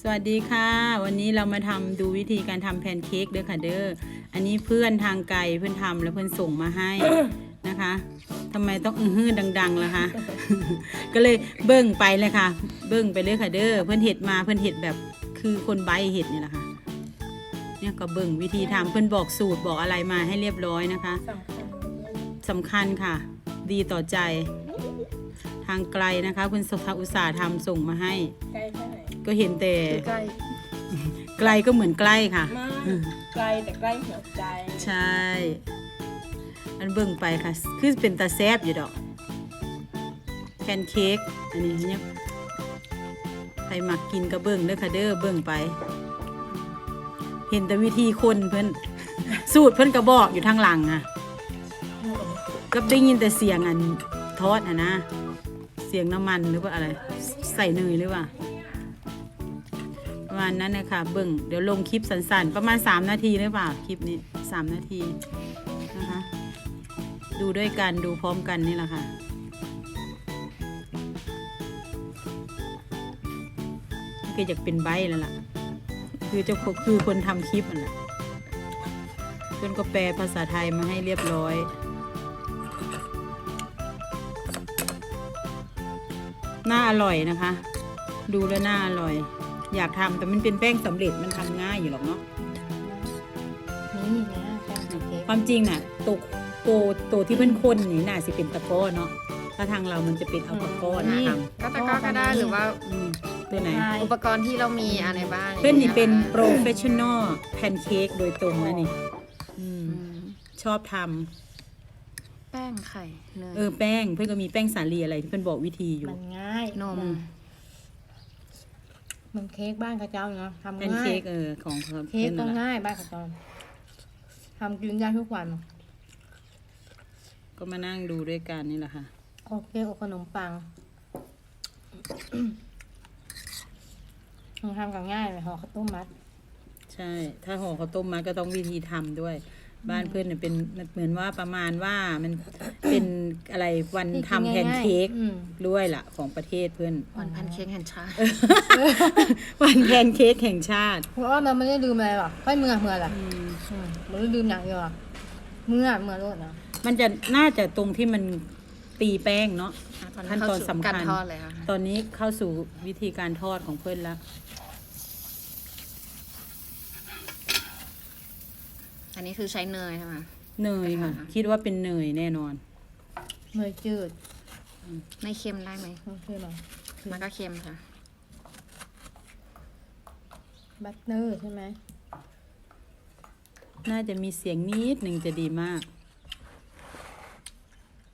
สวัสดีค่ะ วันนี้เรามาทำดูวิธีการทำแพนเค้กเด้อค่ะเด้ออันนี้เพื่อนทางไกลเพื่อนทำแล้วเพื่อนส่งมาให้นะคะทำไมต้องอื้อฮือดังๆล่ะคะ ก็เลยเบิ้งไปเลยค่ะ เบิ้งไปเลยค่ะเด้อเพื่อนเห็ดมาเพื่อนเห็ดแบบคือคนใบเห็ดนี่แหละค่ะ เนี่ยก็เบิ้งวิธีทำเพื่อนบอกสูตรบอกอะไรมาให้เรียบร้อยนะคะสำคัญคัญค่ะ ดีต่อใจ ทางไกลนะคะคุณสภาอุตสาห์ทำส่งมาให้ใกล ก็เห็นแต่ใกล้ไกลก็เหมือนใกล้ค่ะ มากไกลแต่ใกล้หัวใจใช่ อันเบิ่งไปค่ะ คือเป็นตาแซบอยู่ดอก แพนเค้กอันนี้เนี่ยใครมักกินก็เบิ่งเด้อค่ะเด้อเบิ่งไป เห็นแต่วิธีคนเพิ่นสูตรเพิ่นก็บอกอยู่ทางหลังอะก็ได้ยินแต่เสียงอันทอดอะนะ เสียงน้ำมันหรือว่าอะไร ใส่เนยหรือว่า ประมาณนั้นนะคะเบิ่งเดี๋ยวลงคลิปสั้นๆ ประมาณ 3 นาทีหรือเปล่าคลิปนี้ 3 นาทีนะคะ ดูด้วยกันดูพร้อมกันนี่แหละค่ะก็อยากเป็นใบแล้วล่ะ คือเจ้าคือคนทำคลิปน่ะเพื่อนก็แปลภาษาไทยมาให้เรียบร้อย น่าอร่อยนะคะ ดูแล้วน่าอร่อย อยากทำแต่มันเป็นแป้งสำเร็จมันทำง่ายอยู่หรอกเนาะนี่นะแป้งเค้กความจริงน่ะตัวตัวตัวที่เป็นคนนี่น่าสิเป็นตะกร้อเนาะถ้าทางเรามันจะเป็นเอาตะกร้อนะทก็ตะกร้อก็ได้หรือว่าำอืมตัวไหน อุปกรณ์ที่เรามีอะไรบ้างเพื่อนนี่เป็นอย่างงี้ย professional pancake โดยตรงนะนี่อืมอืมชอบทแป้งไข่เนยำเออแป้งเพื่อนก็มีแป้งสาลีอะไรที่เพื่อนบอกวิธีอยู่ มันง่ายนม มันเค้กบ้านข้าเจ้าเนาะทำแพนง่ายเค้กเออของเขาเค้กพื่อนก็นั่นแหละง่ายบ้านข้าเจ้าทำกินได้ทุกวันก็มานั่งดูด้วยกันนี่แหละค่ะ โอเคโอขนมปังมันทำกันง่ายเลยห่อข้าวต้มมัด ใช่ ถ้าห่อข้าวต้มมัดก็ต้องวิธีทำด้วย บ้านเพื่อนเนี่ยเป็นมันเหมือนว่าประมาณว่ามันเป็นอะไรวันที่ทำกิแพนนง่ายๆเค้กอืมด้วยล่ะ ของประเทศเพื่อนวันแพนเค้กแห่งชาติ วันแพนเค้กแห่งชาติ เพราะว่ามันไม่ได้ลืมอะไรหรอกค่อยเมื่อเมื่อแหละอืมอืมมันไม่ลืมอย่างเดียวอะเมื่อเมื่อโลดนะมันจะน่าจะตรงที่มันตีแป้งเนาะขั้นตอนสำคัญการทอดเลยค่ะตอนนี้เข้าสู่วิธีการทอดของเพื่อนแล้ว อันนี้คือใช้เนยใช่ไหม เนยค่ะอ่าคิดว่าเป็นเนยแน่นอน เนยจืดไม่เค็มได้ไหมมันคืออะไรมันก็เค็มค่ะ บัตเนอร์ใช่ไหม น่าจะมีเสียงนิดหนึ่งจะดีมาก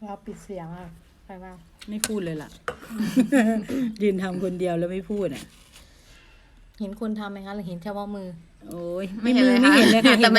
เราปิดเสียงอะใครว่าไม่พูดเลยล่ะ ยืนทำคนเดียวแล้วไม่พูดอะ เห็นคนทำไหมคะหรือเห็นแค่ว่ามือ โอ้ยไม่เห็นเลยไม่ค่ะเห็นเลยค่ะแต่เห็น